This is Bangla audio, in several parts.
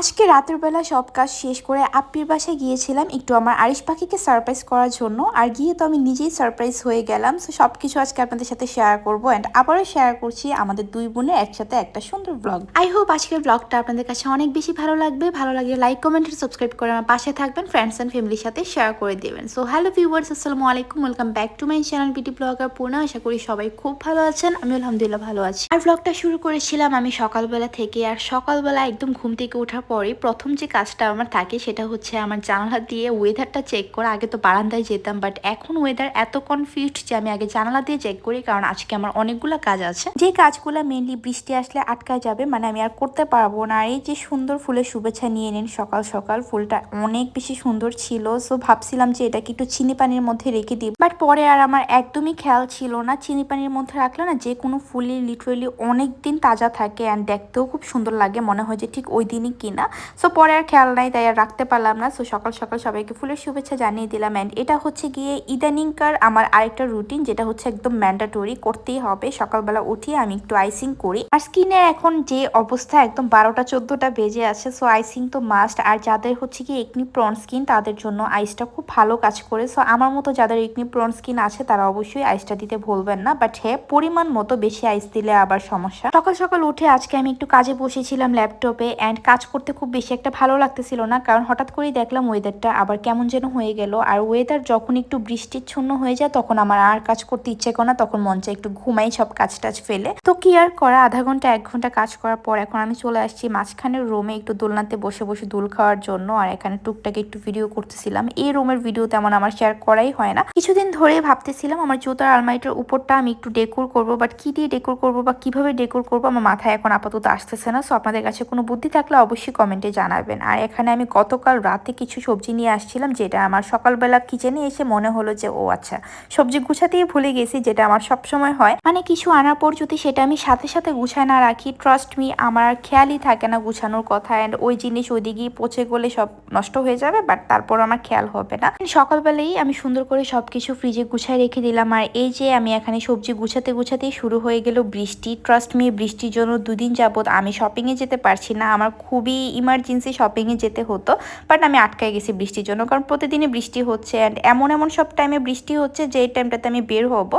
আজকে রাতের বেলা সব কাজ শেষ করে আপ্পির বাসায় গিয়েছিলাম একটু আমার আরিশ পাখিকে সারপ্রাইজ করার জন্য। আর গিয়ে তো আমি নিজেই সারপ্রাইজ হয়ে গেলাম। সো সব কিছু আজকে আপনাদের সাথে শেয়ার করব অ্যান্ড আবারও শেয়ার করছি আমাদের দুই বোনের একসাথে একটা সুন্দর ব্লগ আই হোপ আজকের ব্লগটা আপনাদের কাছে অনেক বেশি ভালো লাগবে। ভালো লাগলে লাইক কমেন্ট সাবস্ক্রাইব করে আমার পাশে থাকবেন ফ্রেন্ডস অ্যান্ড ফ্যামিলির সাথে শেয়ার করে দেবেন। সো হ্যালো ভিউয়ার্স আসসালামু আলাইকুম welcome back to my channel beauty blogger Purna আশা করি সবাই খুব ভালো আছেন, আমি আলহামদুলিল্লাহ ভালো আছি। আর ব্লগটা শুরু করেছিলাম আমি সকালবেলা থেকে, আর সকালবেলা একদম ঘুম থেকে ওঠার পরে প্রথম যে কাজটা আমার থাকে সেটা হচ্ছে আমার জানালা দিয়ে ওয়েদারটা চেক করা আগে তো বারান্দায় যেতাম বাট এখন ওয়েদার এত কনফিউজড যে আমি আগে জানালা দিয়ে চেক করি, কারণ আজকে আমার অনেকগুলো কাজ আছে। যে কাজগুলো মেনলি বৃষ্টি আসলে আটকা যাবে মানে আমি আর করতে পারব না। আর এই যে সুন্দর ফুলের শুভেচ্ছা নিয়ে নিন সকাল সকাল, ফুলটা অনেক বেশি সুন্দর ছিল সো ভাবছিলাম যে এটাকে একটু চিনি পানির মধ্যে রেখে দিই। বাট পরে আর আমার একদমই খেয়াল ছিল না, চিনি পানির মধ্যে রাখলে না যে কোনো ফুলই লিটারেলি অনেক দিন তাজা থাকে অ্যান্ড দেখতেও খুব সুন্দর লাগে, মনে হয় যে ঠিক ওই দিনই কিনা সো পরে আর খেয়াল নাই, তাই আর রাখতে পারলাম না। সো সকাল সকাল সবাইকে ফুলের শুভেচ্ছা জানিয়ে দিলাম। অ্যান্ড এটা হচ্ছে গিয়ে ইদানিংকার আমার আরেকটা রুটিন যেটা হচ্ছে একদম ম্যান্ডাটরি করতেই হবে। সকালবেলা উঠিয়ে আমি একটু আইসিং করি। আর স্কিনের এখন যে অবস্থা, একদম বারোটা চোদ্দোটা বেজে আছে। সো আইসিং তো মাস্ট আর যাদের হচ্ছে কি একনি প্রন স্কিন তাদের জন্য আইসটা খুব ভালো কাজ করে। সো আমার মতো যাদের একনি প্রন স্কিন আছে, তারা অবশ্যই আইসটা দিতে ভুলবেন না। বাট হ্যাঁ পরিমাণ মতো বেশি আইস দিলে আবার সমস্যা। সকাল সকাল উঠে আজকে আমি একটু কাজে বসেছিলাম ল্যাপটপে অ্যান্ড কাজ করতে খুব বেশি একটা ভালো লাগতেছিল না, কারণ হঠাৎ করেই দেখলাম ওয়েদারটা আবার কেমন যেন হয়ে গেল। আর ওয়েদার যখন একটু বৃষ্টিচ্ছন্ন হয়ে যায়, তখন আমার আর কাজ করতে ইচ্ছে করে না, তখন চায় একটু ঘুমাই, সব কাজ টাজ ফেলে। তো কি আর করা, আধা ঘণ্টা, এক ঘণ্টা কাজ করার পর এখন আমি চলে আসছি মাঝখানের রুমে একটু দোলনাতে বসে বসে দোল খাওয়ার জন্য, আর এখানে টুকটাকে একটু ভিডিও করতেছিলাম। এই রুমের ভিডিও তেমন আমার শেয়ার করাই হয় না। কিছুদিন ধরে ভাবতেছিলাম আমার জুতার আলমারিটার উপরটা আমি একটু ডেকোর করব বাট কি দিয়ে ডেকোর করব বা কীভাবে ডেকোর করব, আমার মাথায় এখন আপাতত আসতেছে না। সো আপনাদের কাছে কোনো বুদ্ধি থাকলে অবশ্যই কমেন্টে জানাবেন। আর এখানে আমি গতকাল রাতে কিছু সবজি নিয়ে আসছিলাম, যেটা আমার সকালবেলা কিচেনে এসে মনে হলো যে, ও আচ্ছা সবজি গুছাতেই ভুলে গেছি, যেটা আমার সব সময় হয়। মানে কিছু আনার পর যদি সেটা আমি সাথে সাথে গুছায় না রাখি ট্রাস্ট মি আমার খেয়ালই থাকে না গুছানোর কথা অ্যান্ড ওই জিনিস ওইদিকে পচে গেলে সব নষ্ট হয়ে যাবে বাট তারপর আমার খেয়াল হবে না। সকালবেলাই আমি সুন্দর করে সব কিছু ফ্রিজে গুছায় রেখে দিলাম, আর এই যে আমি এখানে সবজি গুছাতে গুছাতেই শুরু হয়ে গেল বৃষ্টি। ট্রাস্ট মি বৃষ্টির জন্য দুদিন যাবত আমি শপিংয়ে যেতে পারছি না, আমার খুবই ইমার্জেন্সি শপিংয়ে যেতে হতো বাট আমি আটকায় গেছি বৃষ্টির জন্য, কারণ প্রতিদিনই বৃষ্টি হচ্ছে অ্যান্ড এমন এমন সব টাইমে বৃষ্টি হচ্ছে যে টাইমটাতে আমি বের হব।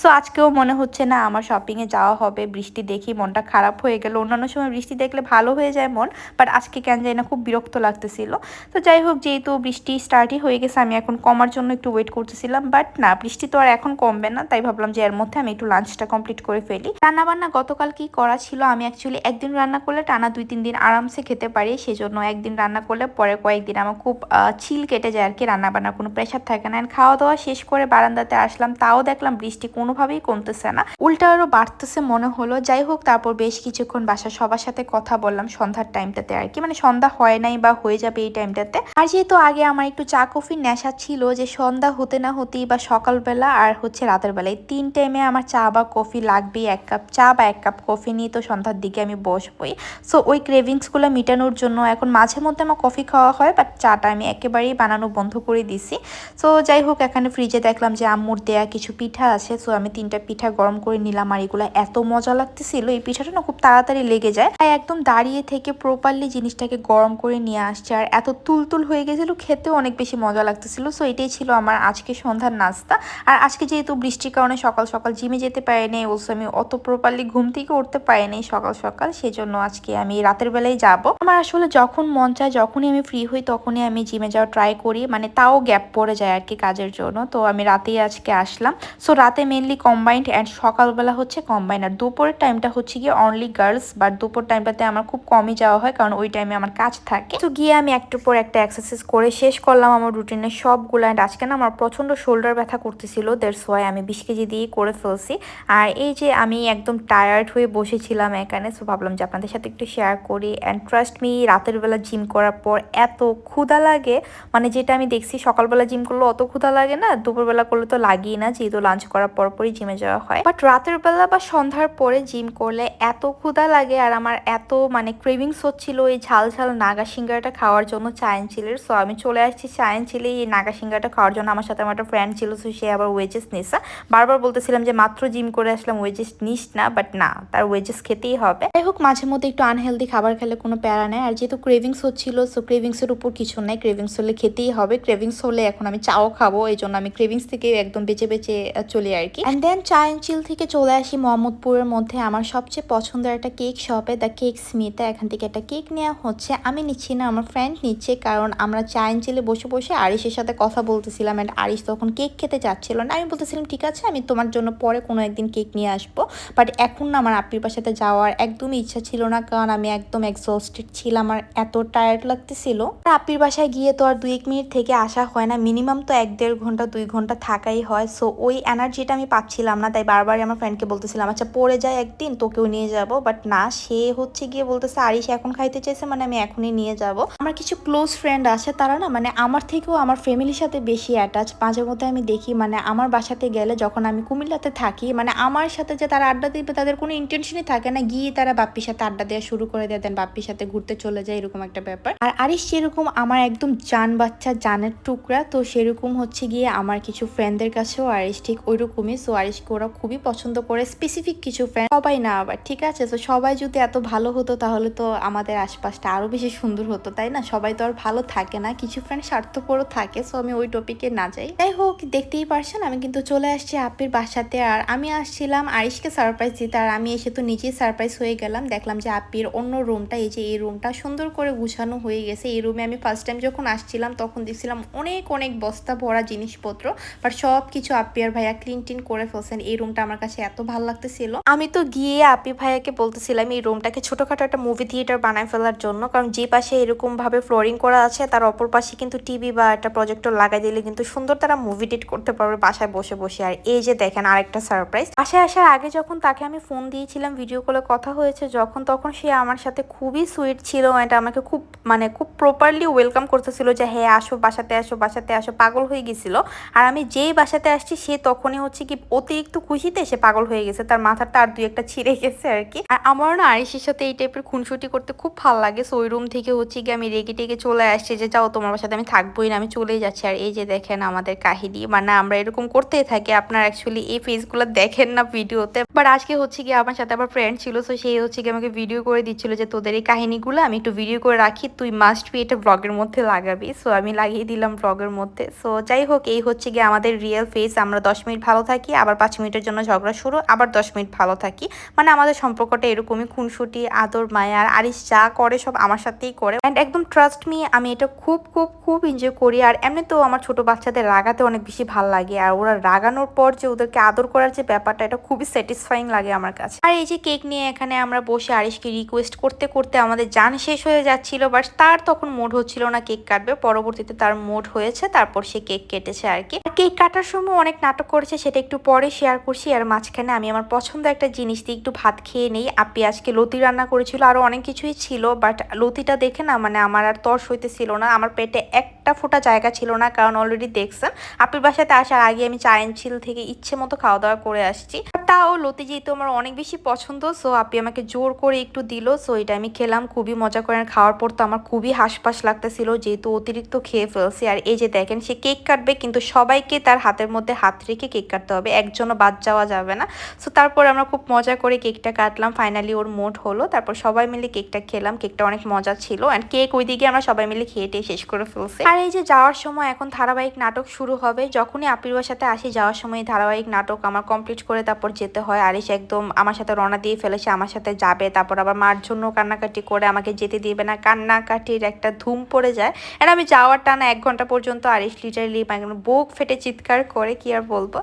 সো আজকেও মনে হচ্ছে না আমার শপিংয়ে যাওয়া হবে, বৃষ্টি দেখি মনটা খারাপ হয়ে গেল, অন্যান্য সময় বৃষ্টি দেখলে ভালো হয়ে যায় মন বাট আজকে কেন যায় না খুব বিরক্ত লাগতেছিল। তো যাই হোক, যেহেতু বৃষ্টি স্টার্টই হয়ে গেছে, আমি এখন কমার জন্য একটু ওয়েট করতেছিলাম বাট না, বৃষ্টি তো আর এখন কমবে না, তাই ভাবলাম যে এর মধ্যে আমি একটু লাঞ্চটা কমপ্লিট করে ফেলি। রান্না বান্না গতকাল কি করা ছিল? আমি অ্যাকচুয়ালি একদিন রান্না করলে টানা দুই তিন দিন আরামসে খেতে পারি, সেজন্য একদিন রান্না করলে পরে কয়েকদিন আমার খুব চিল কেটে যায় আর কি রান্না বান্নার কোনো প্রেশার থাকে না। খাওয়া দাওয়া শেষ করে বারান্দাতে আসলাম, তাও দেখলাম বৃষ্টি কোনোভাবেই কমতেছে না। উল্টা আরও বাড়তেছে মনে হলো, যাই হোক তারপর বেশ কিছুক্ষণ বাসা সবার সাথে কথা বললাম সন্ধ্যার টাইমটাতে আর কি মানে সন্ধ্যা হয় নাই বা হয়ে যাবে এই টাইমটাতে আর যেহেতু আগে আমার একটু চা, কফির নেশা ছিল যে সন্ধ্যা হতে না হতেই বা সকালবেলা আর হচ্ছে রাতের বেলায়, তিন টাইমে আমার চা বা কফি লাগবেই এক কাপ চা বা এক কাপ কফি নিয়ে তো সন্ধ্যার দিকে আমি বসবই। সো ওই ক্রেভিংসগুলো মেটানোর জন্য। এখন মাঝে মধ্যে আমার কফি খাওয়া হয় বাট চাটা আমি একেবারেই বানানো বন্ধ করে দিছি। সো যাই হোক, এখানে ফ্রিজে দেখলাম যে আম্মুর দেয়া কিছু পিঠা আছে। সো আমি তিনটা পিঠা গরম করে নিলাম আর এগুলো এত মজা লাগতেছিল, এই পিঠাটা না খুব তাড়াতাড়ি লেগে যায়। তাই একদম দাঁড়িয়ে থেকে প্রপারলি জিনিসটাকে গরম করে নিয়ে আসছে। আর এত তুলতুল হয়ে গেছিল, খেতেও অনেক বেশি মজা লাগতেছিল। সো এটাই ছিল আমার আজকে সন্ধ্যার নাস্তা। আর আজকে যেহেতু বৃষ্টির কারণে সকাল সকাল জিমে যেতে পারিনি ওসো আমি অত প্রপারলি ঘুম থেকে উঠতে পারিনি সকাল সকাল, সেজন্য আজকে আমি রাতের বেলায় যাব। আমার আসলে যখন মন চায়, যখনই আমি ফ্রি হই, তখনই আমি জিমে যাওয়া ট্রাই করি। মানে তাও গ্যাপ পড়ে যায় আর কি কাজের জন্য। তো আমি রাতেই আজকে আসলাম। সো রাতে মেনলি কম্বাইন্ড অ্যান্ড সকালবেলা হচ্ছে কম্বাইন্ড আর দুপুরের টাইমটা হচ্ছে গিয়ে অনলি গার্লস বাট দুপুর টাইমটাতে আমার খুব কমই যাওয়া হয়, কারণ ওই টাইমে আমার কাজ থাকে। তো গিয়ে আমি একটু পর একটা এক্সারসাইজ করে শেষ করলাম আমার রুটিনের সবগুলো। অ্যান্ড আজকে না আমার প্রচণ্ড শোল্ডার ব্যথা করতেছিল। দেড় সোয়াই আমি বিশ কেজি দিয়ে করে ফেলছি। আর এই যে আমি একদম টায়ার্ড হয়ে বসেছিলাম এখানে সো ভাবলাম যে আপনাদের সাথে একটু শেয়ার করি। অ্যান্ড ট্রাস্ট মি রাতের বেলা জিম করার পর এত ক্ষুধা লাগে। মানে যেটা আমি দেখছি, সকালবেলা জিম করলে অত ক্ষুধা লাগে না, দুপুরবেলা করলে তো লাগেই না, যেহেতু লাঞ্চ করার পর পরই জিমে যাওয়া হয়। বাট রাতের বেলা বা সন্ধ্যার পরে জিম করলে এত ক্ষুধা লাগে আর আমার এত মানে ক্রেভিংস হচ্ছিল এই ঝাল ঝাল নাগা সিঙ্গারাটা খাওয়ার জন্য চায়ন চিলের সো আমি চলে আসছি চায়ন চিলি এই নাগা সিঙ্গারাটা খাওয়ার জন্য। আমার সাথে আমার একটা ফ্রেন্ড ছিল সো সে আবার ওয়েজেস নিসা বারবার বলতেছিলাম যে, মাত্র জিম করে আসলাম ওয়েজেস নিস না। বাট না, তার ওয়েজেস খেতেই হবে। যাই হোক মাঝে মধ্যে একটু আনহেলদি খাবার খেলে কোনো প্যারা নাই আর যেহেতু ক্রেভিংস হচ্ছিল সো ক্রেভিংসের উপর কিছু নাই। ক্রেভিংস হলে খেতেই হবে। ক্রেভিংস হলে এখন আমি চাও খাব, এই জন্য আমি ক্রেভিংস থেকে একদম বেঁচে বেঁচে চলি আর কি। অ্যান্ড দেন চা অ্যান্ড চিল থেকে চলে আসি মোহাম্মদপুরের মধ্যে। আমার সবচেয়ে পছন্দের একটা কেক শপে দ্য কেক স্মিথে এখান থেকে একটা কেক নেওয়া হচ্ছে। আমি নিচ্ছি না, আমার ফ্রেন্ড নিচ্ছে, কারণ আমরা চা অ্যান্ড চিলে বসে বসে আরিসের সাথে কথা বলতেছিলাম। অ্যান্ড আরিস তখন কেক খেতে চাচ্ছিল না। আমি বলতেছিলাম, ঠিক আছে, আমি তোমার জন্য পরে কোনো একদিন কেক নিয়ে আসব। বাট এখন না, আমার আপ্পির বাসাতে যাওয়ার একদমই ইচ্ছা ছিল না। কারণ আমি একদম এক্সস্টেড ছিলাম আর এত টায়ার্ড লাগতেছিল। আপির বাসায় গিয়ে তো আর দুই এক মিনিট থেকে আসা হয় না মিনিমাম তো এক দেড় ঘণ্টা, দুই ঘণ্টা থাকাই হয়। সো ওই এনার্জিটা আমি পাচ্ছিলাম না, তাই বারবার আমার ফ্রেন্ডকে বলতেছিলাম আচ্ছা পরে যায় একদিন, তোকেও নিয়ে যাব। বাট না, সে হচ্ছে গিয়ে বলতেছে আরিস এখন খাইতে চাইছে মানে আমি এখনই নিয়ে যাব। আমার কিছু ক্লোজ ফ্রেন্ড আছে, তারা না মানে আমার থেকেও আমার ফ্যামিলির সাথে বেশি অ্যাটাচ মাঝে মধ্যে আমি দেখি মানে আমার বাসাতে গেলে যখন আমি কুমিল্লাতে থাকি মানে আমার সাথে যে তারা আড্ডা দিবে, তাদের কোনো ইন্টেনশনই থাকে না। গিয়ে তারা বাপ্পির সাথে আড্ডা দেওয়া শুরু করে দেয় দেন বাপ্পির সাথে ঘুরতে চলে যায় এরকম একটা ব্যাপার। আর আরিস যেরকম আমার একদম জান বাচ্চা, জানের টুকরা, তো সেরকম হচ্ছে গিয়ে আমার কিছু ফ্রেন্ডদের কাছেও আরিস ঠিক ওই রকমই সো আরিসকে ওরা খুবই পছন্দ করে স্পেসিফিক কিছু ফ্রেন্ড সবাই না আবার, ঠিক আছে? তো সবাই যদি এত ভালো হতো তাহলে তো আমাদের আশপাশটা আরও বেশি সুন্দর হতো, তাই না? সবাই তো আর ভালো থাকে না, কিছু ফ্রেন্ড স্বার্থপরও থাকে সো আমি ওই টপিকে না যাই। যাই হোক, দেখতেই পারছেন, আমি কিন্তু চলে আসছি আপির বাসাতে, আর আমি আসছিলাম আরিশকে সারপ্রাইজ দিতে, আর আমি এসে তো নিজেই সারপ্রাইজ হয়ে গেলাম। দেখলাম যে আপির অন্য রুমটা এই যে এই রুমটা সুন্দর করে গুছানো হয়ে গেছে। এই রুমে আমি ফার্স্ট টাইম যখন আসছিলাম, তখন দেখছিলাম অনেক অনেক বস্তা ভরা জিনিসপত্র বাট সব কিছু আপি আর ভাইয়া ক্লিন টিন করে ফেলছেন। এই রুমটা আমার কাছে এত ভালো লাগতেছিল। আমি তো গিয়ে আপি ভাইয়াকে বলতেছিলাম, এই রুমটাকে ছোটখাটো একটা মুভি থিয়েটার বানায় ফেলার জন্য, কারণ যে পাশে এরকম ভাবে ফ্লোরিং করা আছে, তার অপর পাশে কিন্তু টিভি বা একটা প্রজেক্টর লাগাই দিলে কিন্তু সুন্দর তারা মুভি ডিট করতে পারবে বাসায় বসে বসে। আর এই যে দেখেন আরেকটা সারপ্রাইজ বাসায় আসার আগে যখন তাকে আমি ফোন দিয়েছিলাম ভিডিও কলে কথা হয়েছে, যখন, তখন সে আমার সাথে খুবই সুইট ছিল এটা আমাকে খুব মানে খুব প্রপারলি ওয়েলকাম করতেছিল যে হ্যাঁ আসো বাসাতে আসো বাসাতে, আসো। পাগল হয়ে গেছিল। আর আমি যেই বাসাতে আসছি, সে তখনই হচ্ছে কি অতিরিক্ত খুশিতে সে পাগল হয়ে গেছে। তার মাথার আর দুই একটা ছিঁড়ে গেছে আর কি। আর আমার না আরিসের সাথে এই টাইপের খুনসুটি করতে খুব ভালো লাগে। সো ওই রুম থেকে হচ্ছে কি আমি রেগে টেগে চলে আসছি যে, যাও, তোমার বাসাতে আমি থাকবোই না, আমি চলেই যাচ্ছি। আর এই যে দেখেন আমাদের কাহিনী মানে আমরা এরকম করতেই থাকি। আপনার অ্যাকচুয়ালি এই ফেসগুলো দেখেন না ভিডিওতে বাট আজকে হচ্ছে কি আমার সাথে আবার ফ্রেন্ড ছিল সো সেই হচ্ছে কি আমাকে ভিডিও করে দিচ্ছিল যে, তোদের এই কাহিনীগুলো আমি একটু ভিডিও করে রাখি। তুই মাস্ট বি এটা ব্লগের মধ্যে লাগাবি। সো আমি লাগিয়ে দিলাম ব্লগের মধ্যে। সো যাই হোক, এই হচ্ছে গিয়ে আমাদের রিয়েল ফেস আমরা দশ মিনিট ভালো থাকি, আবার পাঁচ মিনিটের জন্য ঝগড়া শুরু, আবার দশ মিনিট ভালো থাকি। মানে আমাদের সম্পর্কটা এরকমই, খুনসুটি, আদর, মায়া, আর আরিস যা করে সব আমার সাথেই করে। অ্যান্ড একদম ট্রাস্ট মি আমি এটা খুব খুব খুব এনজয় করি। আর এমনি তো আমার ছোট বাচ্চাদের রাগাতে অনেক বেশি ভালো লাগে। আর ওরা রাগানোর পর যে ওদেরকে আদর করার যে ব্যাপারটা, এটা খুবই স্যাটিসফাইং লাগে আমার কাছে। আর এই যে কেক নিয়ে এখানে আমরা বসে আরিশকে রিকোয়েস্ট করতে করতে আমাদের জান শেষ হয়ে যাচ্ছিল বাট তার তখন মোড হচ্ছিল না কেক কাটবে। পরবর্তীতে তার মোড হয়েছে, তারপর সে কেক কেটেছে আর কি। কেক কাটার সময় অনেক নাটক করেছে, সেটা একটু পরে শেয়ার করছি। আর মাঝখানে আমি আমার পছন্দ একটা জিনিস দিয়ে একটু ভাত খেয়ে নেই। আপি আজকে লতি রান্না করেছিল, আরও অনেক কিছুই ছিল বাট লতিটা দেখে না মানে আমার আর তর্স হইতেছিল না। আমার পেটে একটা ফোঁটা জায়গা ছিল না, কারণ অলরেডি দেখছেন আপির বাসাতে আসার আগে আমি চায়ন ছিল থেকে ইচ্ছে মতো খাওয়া দাওয়া করে আসছি। তাও লতি যেহেতু আমার অনেক বেশি পছন্দ সো আপনি আমাকে জোর করে একটু দিল সো এটা আমি খেলাম, খুবই মজা করে খাওয়ার পর তো আমার খুবই হাসপাস লাগতেছিল, যেহেতু অতিরিক্ত খেয়ে ফেলছি। আর এই যে দেখেন, সে কেক কাটবে, কিন্তু সবাইকে তার হাতের মধ্যে হাত রেখে কেক কাটতে হবে, একজনও বাদ যাওয়া যাবে না। সো তারপর আমরা খুব মজা করে কেকটা কাটলাম ফাইনালি ওর মোট হলো, তারপর সবাই মিলে কেকটা খেলাম, কেকটা অনেক মজা ছিল অ্যান্ড কেক ওইদিকে আমরা সবাই মিলে খেয়ে টেয়ে শেষ করে ফেলছি। আর এই যে যাওয়ার সময় এখন ধারাবাহিক নাটক শুরু হবে, যখনই আপির বাসাতে আসি, যাওয়ার সময় ধারাবাহিক নাটক আমার কমপ্লিট করে তারপর যেতে হয়। আরিস একদম আমার সাথে রওনা দিয়ে ফেলেছে, আমার সাথে যাবে। তারপর আবার মার জন্য কান্নাকাটি করে আমাকে যেতে দিবে না। কান্নাকাটির একটা ধুম পড়ে যায়। আর আমি যাওয়ার টানা এক ঘণ্টা পর্যন্ত আরিস লিটারলি বুক ফেটে চিৎকার করে, কি আর বলব?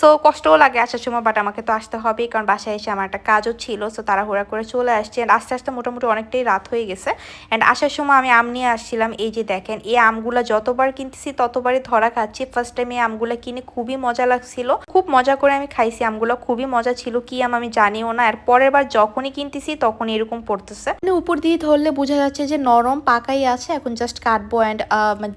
সো কষ্টও লাগে আসার সময় বাট আমাকে তো আসতে হবেই। কারণ বাসায় এসে আমার একটা কাজও ছিল সো তাড়াহুড়া করে চলে আসছে। And আস্তে আস্তে মোটামুটি অনেকটাই রাত হয়ে গেছে। অ্যান্ড আসার সময় আমি আম নিয়ে আসছিলাম। এই যে দেখেন, এই আমগুলা যতবার কিনতেছি, ততবারই ধরা খাচ্ছি। ফার্স্ট টাইম এই আমগুলা কিনে খুবই মজা লাগছিল। খুব মজা করে আমি খাইছি, আমগুলো খুবই মজা ছিল, কি আম আমি জানিও না। আর পরের বার যখনই কিনতেছি তখন এরকম পড়তেছে। মানে উপর দিয়ে ধরলে বোঝা যাচ্ছে যে নরম পাকাই আছে, এখন জাস্ট কাটবো অ্যান্ড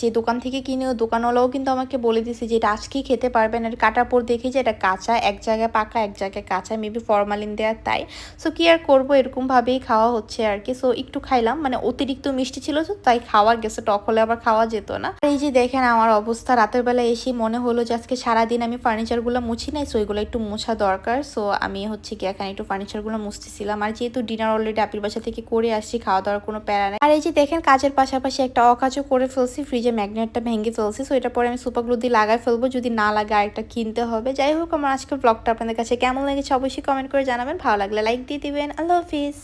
যে দোকান থেকে কিনে দোকানওয়ালাও কিন্তু আমাকে বলে দিছে যে এটা আজকেই খেতে পারবেন আর কাটার পর দেখি যে এটা কাঁচা, এক জায়গায় পাকা, এক জায়গায় কাঁচা মেবি ফরমালিন দেওয়ার তাই। সো কি আর করব? এরকমভাবেই খাওয়া হচ্ছে আর কি। সো একটু খাইলাম মানে অতিরিক্ত মিষ্টি ছিল তো, তাই খাওয়া গেছে, টক হলে আবার খাওয়া যেত না। এই যে দেখেন আমার অবস্থা, রাতের বেলা এসে মনে হলো যে আজকে সারাদিন আমি ফার্নিচারগুলো মুছি নাই সো এগুলো একটু মোছা দরকার। সো আমি হচ্ছে কি এখানে একটু ফার্নিচারগুলো মুছতেছিলাম। আর যেহেতু ডিনার অলরেডি আপির বাসা থেকে করে আসছি খাওয়া দাওয়ার কোনো প্যারা নেই। আর এই যে দেখেন, কাজের পাশাপাশি একটা অকাজও করে ফেলছি ফ্রিজে ম্যাগনেটটা ভেঙে ফেলছি। সো এটা পরে আমি সুপারগুলো দিয়ে লাগাই ফেলব, যদি না লাগে আরেকটা কিনতে হবে। যাই হোক, আমার আজকের ব্লগটা আপনাদের কাছে কেমন লেগেছে অবশ্যই কমেন্ট করে জানাবেন। ভালো লাগলে লাইক দিয়ে দিবেন। আল্লাহ হাফিজ।